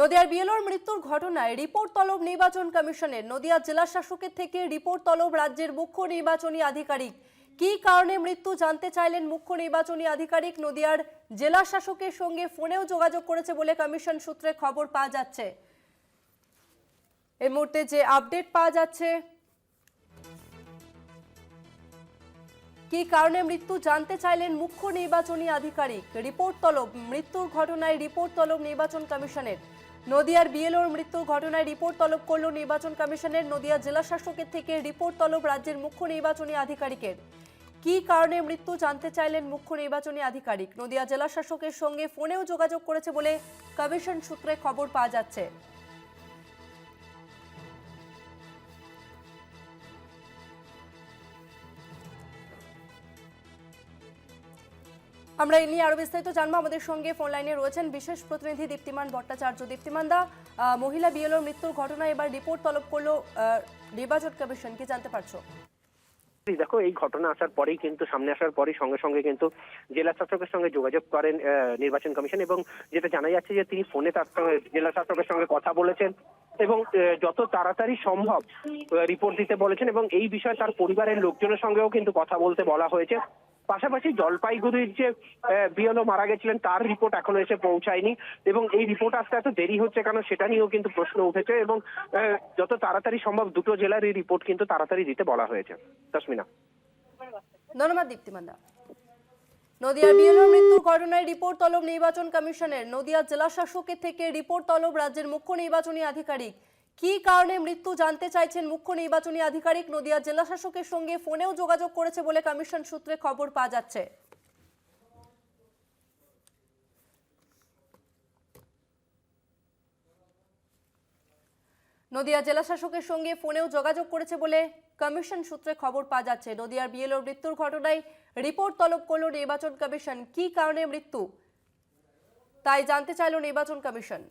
নদিয়ার বিএলওর মৃত্যুর ঘটনায় রিপোর্ট তলব নির্বাচন কমিশনের। নদিয়া জেলা শাসকের থেকে রিপোর্ট তলব রাজ্যের মুখ্য নির্বাচনী আধিকারিক। কী কারণে মৃত্যু জানতে চাইলেন মুখ্য নির্বাচনী আধিকারিক? নদিয়ার জেলা শাসকের সঙ্গে ফোনেও যোগাযোগ করেছে বলে কমিশন সূত্রে খবর পাওয়া যাচ্ছে। এই মুহূর্তে যে আপডেট পাওয়া যাচ্ছে, কী কারণে মৃত্যু জানতে চাইলেন মুখ্য নির্বাচনী আধিকারিক? রিপোর্ট তলব, মৃত্যুর ঘটনায় রিপোর্ট তলব নির্বাচন কমিশনের। নদিয়ার বিএলওর মৃত্যু ঘটনায় রিপোর্ট তলব করল নির্বাচন কমিশনের নদিয়া জেলা শাসকের থেকে রিপোর্ট তলব রাজ্যের মুখ্য নির্বাচনী আধিকারিকের। কি কারণে মৃত্যু জানতে চাইলেন মুখ্য নির্বাচনী আধিকারিক? নদিয়া জেলা শাসকের সঙ্গে ফোনেও যোগাযোগ করেছে বলে কমিশন সূত্রে খবর পাওয়া যাচ্ছে। আমরা এই নিয়ে বিস্তারিত জানব। আমাদের সঙ্গে ফোন লাইনে রয়েছেন বিশেষ প্রতিনিধি দীপ্তিমান ভট্টাচার্য। দীপ্তিমান দা মহিলা বিএলওর মৃত্যুর ঘটনায় এবার রিপোর্ট তলব করল নির্বাচন কমিশন। কি জানতে পারছ? দেখো, এই ঘটনা আসার পরেই কিন্তু, সামনে আসার পরেই সঙ্গে সঙ্গে কিন্তু জেলা শাসকের সঙ্গে যোগাযোগ করেন নির্বাচন কমিশন এবং যেটা জানা যাচ্ছে যে তিনি ফোনে তার সঙ্গে, জেলা শাসকের সঙ্গে কথা বলেছেন এবং যত তাড়াতাড়ি সম্ভব রিপোর্ট দিতে বলেছেন এবং এই বিষয়ে তার পরিবারের লোকজনের সঙ্গেও কিন্তু কথা বলতে বলা হয়েছে। পাশাপাশি জলপাইগুড়ির যে বিএলও মারা গেছিলেন, তার রিপোর্ট এখনও এসে পৌঁছায়নি। এবং এই রিপোর্ট আসতে এত দেরি হচ্ছে কেন সেটা নিয়েও কিন্তু প্রশ্ন উঠেছে এবং যত তাড়াতাড়ি সম্ভব দুটো জেলার এই রিপোর্ট কিন্তু তাড়াতাড়ি দিতে বলা হয়েছে। তসমিনা। ধন্যবাদ দীপ্তিমান দা নদিয়ার বিএলওর মৃত্যুর ঘটনায় রিপোর্ট তলব নির্বাচন কমিশনের নদিয়া জেলা শাসকের থেকে রিপোর্ট তলব রাজ্যের মুখ্য নির্বাচনী আধিকারিক কী কারণে মৃত্যু জানতে চাইছেন মুখ্য নির্বাচনী আধিকারিক? নদিয়া জেলা শাসকের সঙ্গে ফোনেও যোগাযোগ করেছে বলে কমিশন সূত্রে খবর পাওয়া যাচ্ছে। নদিয়া জেলা শাসকের সঙ্গে ফোনেও যোগাযোগ করেছে বলে কমিশন সূত্রে খবর পাওয়া যাচ্ছে। নদিয়ার বিএলও মৃত্যুর ঘটনায় রিপোর্ট তলব করল নির্বাচন কমিশন। কী কারণে মৃত্যু? তাই জানতে চাইল নির্বাচন কমিশন।